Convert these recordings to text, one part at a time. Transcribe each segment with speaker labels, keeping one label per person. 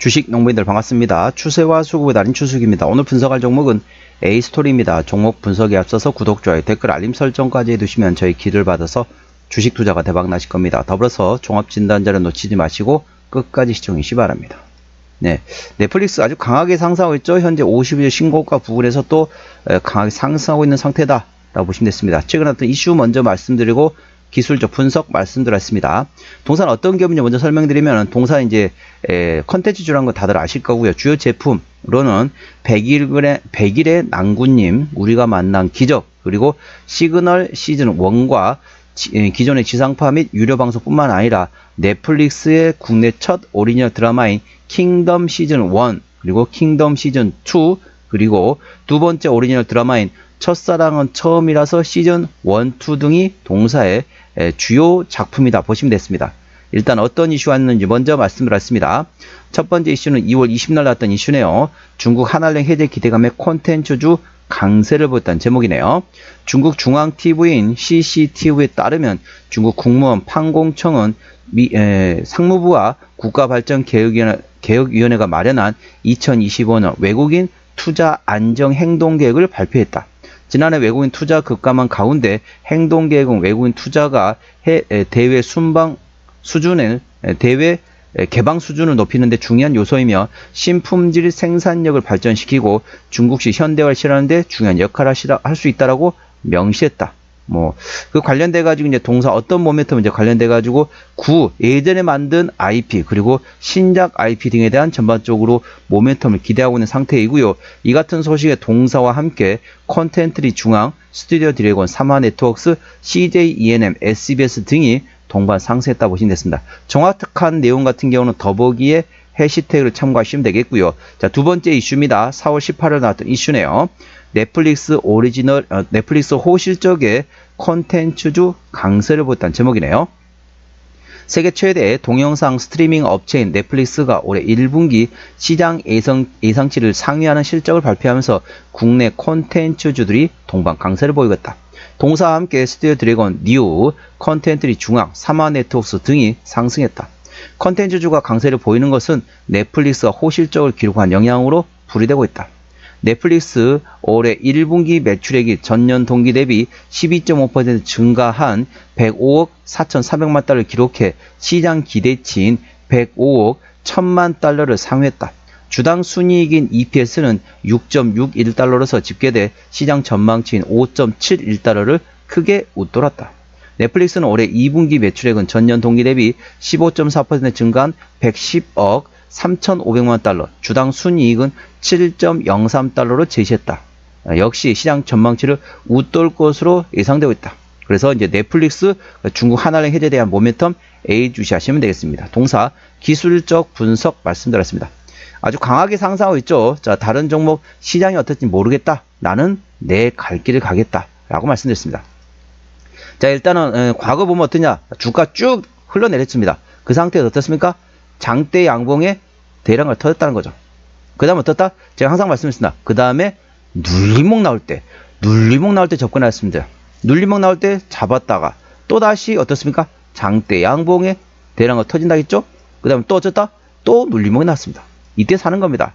Speaker 1: 주식 농부인들 반갑습니다. 추세와 수급의 달인 추수입니다. 오늘 분석할 종목은 A스토리입니다. 종목 분석에 앞서서 구독, 좋아요, 댓글, 알림 설정까지 해두시면 저희 기를 받아서 주식 투자가 대박 나실 겁니다. 더불어서 종합진단자를 놓치지 마시고 끝까지 시청해 주시 바랍니다. 네, 넷플릭스 아주 강하게 상승하고 있죠. 현재 50일 신고가 부근에서 또 에, 강하게 상승하고 있는 상태다. 라고 보시면 됐습니다. 최근 어떤 이슈 먼저 말씀드리고 기술적 분석 말씀드렸습니다. 동사는 어떤 기업인지 먼저 설명드리면 동사 이제 에, 컨텐츠주라는 거 다들 아실 거고요. 주요 제품으로는 100일의 100일의 낭구님 우리가 만난 기적 그리고 시그널 시즌 1과 기존의 지상파 및 유료 방송뿐만 아니라 넷플릭스의 국내 첫 오리지널 드라마인 킹덤 시즌 1 그리고 킹덤 시즌 2 그리고 두 번째 오리지널 드라마인 첫사랑은 처음이라서 시즌 1, 2 등이 동사의 주요 작품이다 보시면 됐습니다. 일단 어떤 이슈가 있는지 먼저 말씀드렸습니다. 첫 번째 이슈는 2월 20일 나왔던 이슈네요. 중국 한알령 해제 기대감의 콘텐츠주 강세를 보였다는 제목이네요. 중국 중앙TV인 CCTV에 따르면 중국 국무원 판공청은 미, 에, 상무부와 국가발전개혁위원회, 개혁위원회가 마련한 2025년 외국인 투자 안정 행동 계획을 발표했다. 지난해 외국인 투자 급감한 가운데 행동 계획은 외국인 투자가 해, 에, 대외 순방 수준을 에, 대외 개방 수준을 높이는 데 중요한 요소이며 신품질 생산력을 발전시키고 중국식 현대화를 실현하는 데 중요한 역할을 할 수 있다라고 명시했다. 뭐 그 관련돼 가지고 이제 동사 어떤 모멘텀 이제 관련돼 가지고 구 예전에 만든 IP 그리고 신작 IP 등에 대한 전반적으로 모멘텀을 기대하고 있는 상태이고요. 이 같은 소식에 동사와 함께 컨텐트리 중앙, 스튜디오 드래곤, 삼화 네트워크스, CJ ENM, SBS 등이 동반 상승했다 보시면 됐습니다. 정확한 내용 같은 경우는 더보기에 해시태그를 참고하시면 되겠고요. 자, 두 번째 이슈입니다. 4월 18일 나왔던 이슈네요. 넷플릭스 오리지널, 어, 넷플릭스 호실적의 콘텐츠주 강세를 보였다는 제목이네요. 세계 최대 동영상 스트리밍 업체인 넷플릭스가 올해 1분기 시장 예상, 예상치를 상회하는 실적을 발표하면서 국내 콘텐츠주들이 동반 강세를 보이겠다. 동사와 함께 스튜디오 드래곤, 뉴, 컨텐츠리 중앙, 사마 네트워크스 등이 상승했다. 컨텐츠주가 강세를 보이는 것은 넷플릭스가 호실적을 기록한 영향으로 불이되고 있다. 넷플릭스 올해 1분기 매출액이 전년 동기 대비 12.5% 증가한 105억 4,400만 달러를 기록해 시장 기대치인 105억 1천만 달러를 상회했다. 주당 순이익인 EPS는 6.61달러로서 집계돼 시장 전망치인 5.71달러를 크게 웃돌았다. 넷플릭스는 올해 2분기 매출액은 전년 동기 대비 15.4% 증가한 110억 3,500만 달러, 주당 순이익은 7.03달러로 제시했다. 역시 시장 전망치를 웃돌 것으로 예상되고 있다. 그래서 이제 넷플릭스 중국 하나령 해제에 대한 모멘텀 A 주시하시면 되겠습니다. 동사 기술적 분석 말씀드렸습니다. 아주 강하게 상승하고 있죠. 자, 다른 종목 시장이 어떨지 모르겠다. 나는 내 갈 길을 가겠다. 라고 말씀드렸습니다. 자, 일단은 에, 과거 보면 어떠냐? 주가 쭉 흘러내렸습니다. 그 상태에서 어떻습니까? 장대 양봉에 대량을 터졌다는 거죠. 그 다음 어떻다? 제가 항상 말씀했습니다. 그 다음에 눌림목 나올 때, 눌림목 나올 때 접근하였습니다. 눌림목 나올 때 잡았다가 또 다시 어떻습니까? 장대 양봉에 대량을 터진다 했죠? 그 다음에 또 어쩌다? 또 눌림목이 났습니다. 이때 사는 겁니다.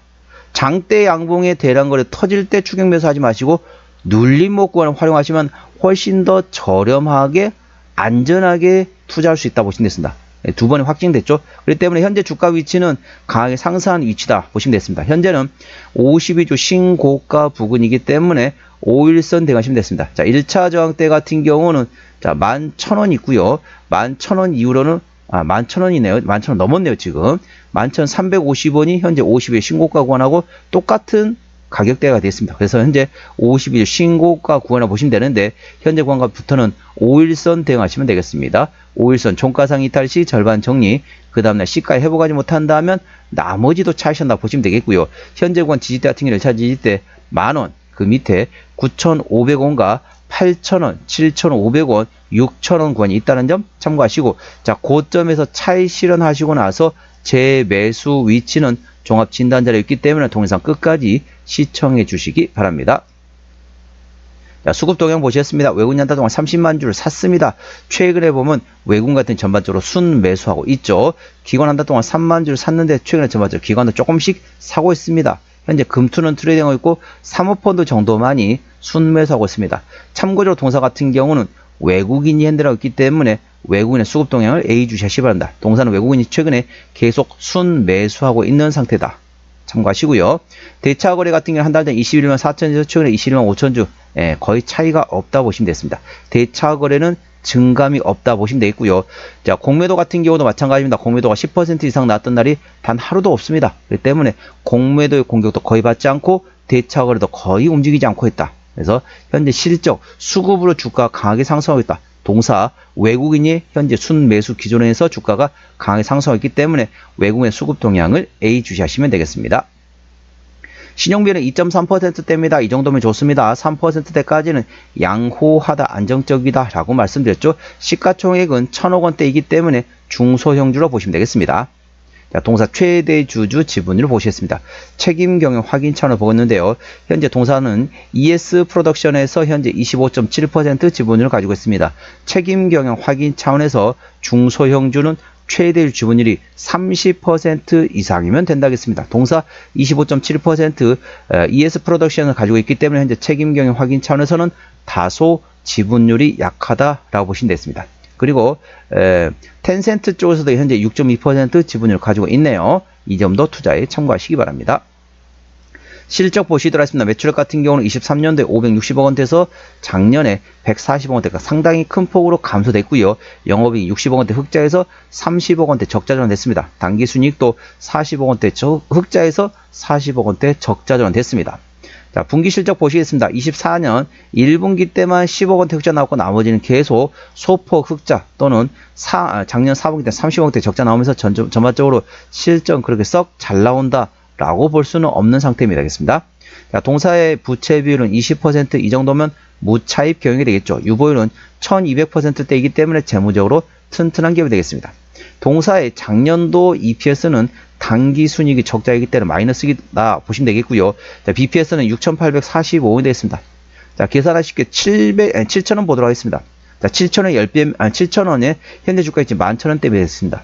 Speaker 1: 장대 양봉의 대량거래 터질 때 추격 매수하지 마시고 눌림목 구간을 활용하시면 훨씬 더 저렴하게 안전하게 투자할 수 있다 보시면 됐습니다. 네, 두 번이 확진됐죠. 그렇기 때문에 현재 주가 위치는 강하게 상승한 위치다 보시면 됐습니다. 현재는 52주 신고가 부근이기 때문에 5일선 대가시면 됐습니다. 자, 1차 저항대 같은 경우는 자, 11,000원 있고요. 11,000원 이후로는 아, 11,000원이네요. 11,000원 넘었네요, 지금. 11,350원이 현재 50일 신고가 구간하고 똑같은 가격대가 됐습니다. 그래서 현재 50일 신고가 구간을 보시면 되는데 현재 구간부터는 5일선 대응하시면 되겠습니다. 5일선 종가상 이탈 시 절반 정리 그 다음날 시가 회복하지 못한다면 나머지도 차이션다 보시면 되겠고요. 현재 구간 지지대 같은 경우는 1차 지지대 만원 그 밑에 9,500원과 8,000원, 7,500원, 6,000원 구간이 있다는 점 참고하시고 자 고점에서 차이 실현하시고 나서 재매수 위치는 종합 진단 자료에 있기 때문에 동영상 끝까지 시청해 주시기 바랍니다. 자, 수급 동향 보시겠습니다. 외국인 한달 동안 30만 주를 샀습니다. 최근에 보면 외국인 같은 전반적으로 순 매수하고 있죠. 기관 한달 동안 3만 주를 샀는데 최근에 전반적으로 기관도 조금씩 사고 있습니다. 현재 금투는 트레이딩하고 있고 사모펀드 정도만이 순매수하고 있습니다. 참고적으로 동사 같은 경우는 외국인이 핸들하고 있기 때문에 외국인의 수급 동향을 A 주시하시 기 바랍니다. 동사는 외국인이 최근에 계속 순 매수하고 있는 상태다. 참고하시고요. 대차 거래 같은 경우는 한 달 전 21만 4천에서 최근에 21만 5천 주 예, 거의 차이가 없다 보시면 되겠습니다. 대차 거래는 증감이 없다 보시면 되겠고요. 자, 공매도 같은 경우도 마찬가지입니다. 공매도가 10% 이상 나왔던 날이 단 하루도 없습니다. 그렇기 때문에 공매도의 공격도 거의 받지 않고 대차 거래도 거의 움직이지 않고 있다. 그래서 현재 실적 수급으로 주가가 강하게 상승하고 있다. 동사 외국인이 현재 순매수 기존에서 주가가 강하게 상승하기 때문에 외국인의 수급 동향을 A 주시하시면 되겠습니다. 신용비는 2.3%대입니다. 이 정도면 좋습니다. 3%대까지는 양호하다, 안정적이다 라고 말씀드렸죠. 시가총액은 1천억 원대이기 때문에 중소형주로 보시면 되겠습니다. 자, 동사 최대 주주 지분율을 보시겠습니다. 책임 경영 확인 차원을 보고 있는데요. 현재 동사는 ES 프로덕션에서 현재 25.7% 지분율을 가지고 있습니다. 책임 경영 확인 차원에서 중소형주는 최대 지분율이 30% 이상이면 된다겠습니다. 동사 25.7% ES 프로덕션을 가지고 있기 때문에 현재 책임 경영 확인 차원에서는 다소 지분율이 약하다라고 보시면 되겠습니다. 그리고 에, 텐센트 쪽에서도 현재 6.2% 지분을 가지고 있네요. 이 점도 투자에 참고하시기 바랍니다. 실적 보시도록 하겠습니다. 매출액 같은 경우는 23년도에 560억 원대에서 작년에 140억 원대가 상당히 큰 폭으로 감소됐고요. 영업이익 60억 원대 흑자에서 30억 원대 적자 전환됐습니다. 당기 순이익도 40억 원대 흑자에서 40억 원대 적자 전환됐습니다. 자, 분기 실적 보시겠습니다. 24년 1분기 때만 10억 원대 흑자 나왔고 나머지는 계속 소폭 흑자 또는 사, 아, 작년 4분기 때 30억 원대 적자 나오면서 전, 전반적으로 실적 그렇게 썩 잘 나온다 라고 볼 수는 없는 상태입니다. 겠습니다. 자, 동사의 부채 비율은 20%이 정도면 무차입 경영이 되겠죠. 유보율은 1200%대이기 때문에 재무적으로 튼튼한 기업이 되겠습니다. 동사의 작년도 EPS는 단기 순이익이 적자이기 때문에 마이너스이다 보시면 되겠고요. 자, BPS는 6,845원이 되겠습니다. 자, 계산하실게 700, 아니, 7,000원 보도록 하겠습니다. 자, 7,000원 10배, 아니, 7,000원에 현재 주가 있지 11,000원대 되겠습니다.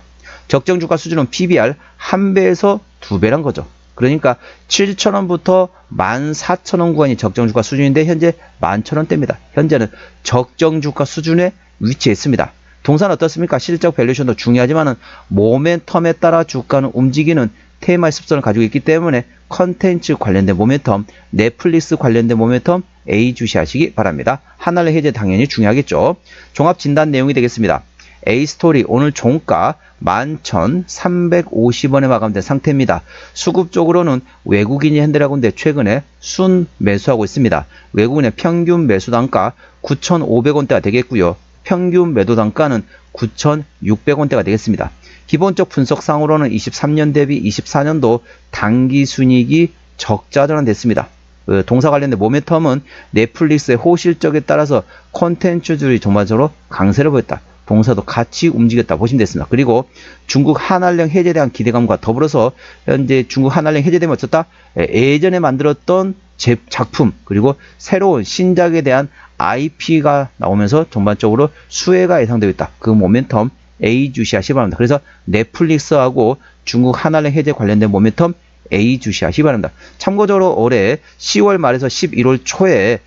Speaker 1: 적정 주가 수준은 PBR 1배에서 2배란 거죠. 그러니까 7,000원부터 14,000원 구간이 적정 주가 수준인데 현재 11,000원대입니다. 현재는 적정 주가 수준에 위치해 있습니다. 동사는 어떻습니까? 실적 밸류션도 중요하지만은 모멘텀에 따라 주가는 움직이는 테마의 습성을 가지고 있기 때문에 컨텐츠 관련된 모멘텀, 넷플릭스 관련된 모멘텀 A 주시하시기 바랍니다. 하나의 해제 당연히 중요하겠죠. 종합 진단 내용이 되겠습니다. A 스토리 오늘 종가 11,350원에 마감된 상태입니다. 수급 적으로는 외국인이 핸들하고 있는데 최근에 순 매수하고 있습니다. 외국인의 평균 매수 단가 9,500원대가 되겠고요. 평균 매도 단가는 9,600원대가 되겠습니다. 기본적 분석상으로는 23년 대비 24년도 단기 순이익이 적자 전환됐습니다. 그 동사 관련된 모멘텀은 넷플릭스의 호실적에 따라서 콘텐츠들이 전반적으로 강세를 보였다. 동사도 같이 움직였다 보시면 됐습니다. 그리고 중국 한한령 해제에 대한 기대감과 더불어서 현재 중국 한한령 해제되면 어쩌다 예전에 만들었던 제 작품 그리고 새로운 신작에 대한 IP가 나오면서 전반적으로 수혜가 예상되고 있다. 그 모멘텀 A 주시하시 바랍니다. 그래서 넷플릭스하고 중국 하나의 해제 관련된 모멘텀 A 주시하시 바랍니다. 참고적으로 올해 10월 말에서 11월 초에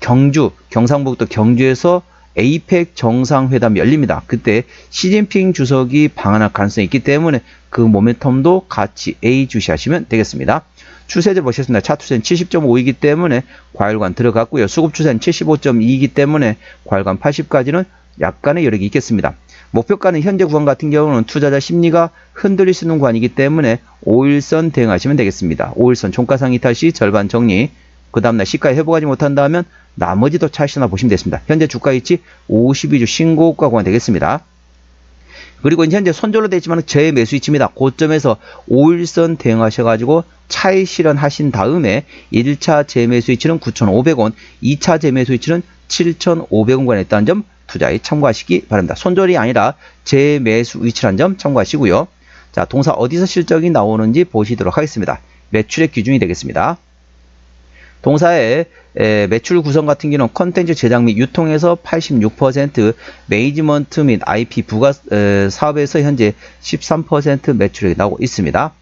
Speaker 1: 경주, 경상북도 경주에서 에이펙 정상회담이 열립니다. 그때 시진핑 주석이 방한할 가능성이 있기 때문에 그 모멘텀도 같이 A 주시하시면 되겠습니다. 추세를 보셨습니다. 차투세는 70.5이기 때문에 과열관 들어갔고요. 수급 추세는 75.2이기 때문에 과열관 80까지는 약간의 여력이 있겠습니다. 목표가는 현재 구간 같은 경우는 투자자 심리가 흔들릴 수 있는 구간이기 때문에 5일선 대응하시면 되겠습니다. 5일선 종가상 이탈 시 절반 정리 그 다음날 시가에 회복하지 못한다면 나머지도 차시나 보시면 되겠습니다. 현재 주가 위치 52주 신고가 구간 되겠습니다. 그리고 현재 손절로 되어 있지만 재매수 위치입니다. 고점에서 5일선 대응하셔가지고 차익 실현하신 다음에 1차 재매수 위치는 9,500원, 2차 재매수 위치는 7,500원권에 있다는 점 투자에 참고하시기 바랍니다. 손절이 아니라 재매수 위치라는 점 참고하시고요. 자, 동사 어디서 실적이 나오는지 보시도록 하겠습니다. 매출의 기준이 되겠습니다. 동사의 에, 매출 구성 같은 경우는 컨텐츠 제작 및 유통에서 86%, 매니지먼트 및 IP 부가 에, 사업에서 현재 13% 매출이 나오고 있습니다.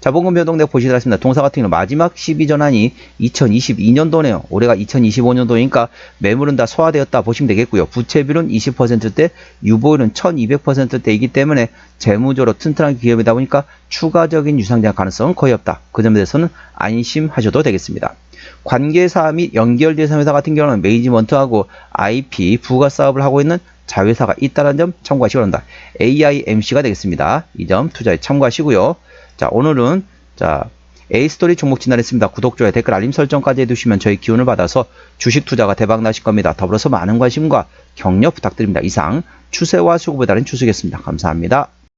Speaker 1: 자본금 변동대 하겠습니다. 동사 같은 경우는 마지막 12전환이 2022년도네요. 올해가 2025년도니까 매물은 다 소화되었다 보시면 되겠고요. 부채비율은 20%대, 유보율은 1200%대이기 때문에 재무적으로 튼튼한 기업이다 보니까 추가적인 유상장 가능성은 거의 없다. 그 점에 대해서는 안심하셔도 되겠습니다. 관계사 및 연결대상 회사 같은 경우는 매니지먼트하고 IP 부가 사업을 하고 있는 자회사가 있다는 점 참고하시기 바랍니다. AIMC가 되겠습니다. 이 점 투자에 참고하시고요. 자, 오늘은 자, A스토리 종목 진단했습니다. 구독, 좋아요, 댓글, 알림 설정까지 해두시면 저희 기운을 받아서 주식 투자가 대박 나실 겁니다. 더불어서 많은 관심과 격려 부탁드립니다. 이상 추세와 수급에 따른 추수겠습니다. 감사합니다.